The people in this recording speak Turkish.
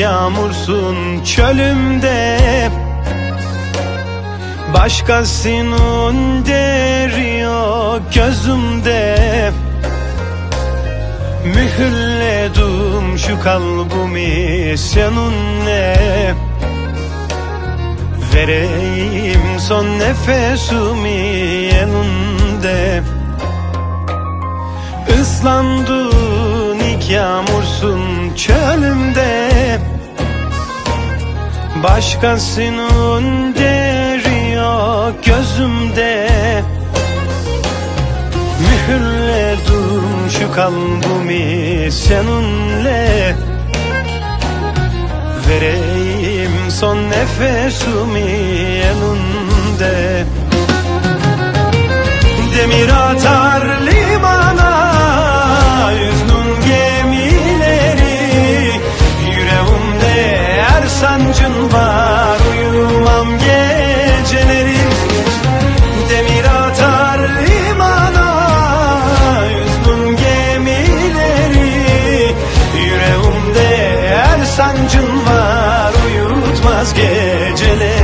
yağmursun çölümde. Başkasının deri yok gözümde. Mühürledim şu kalbimi seninle. Vereyim son nefesimi elinde. Islandın Başkasının deri yok gözümde. Mühürledim şu kalbimi seninle. Vereyim son nefesimi elinde sancın var uyutmaz geceleri.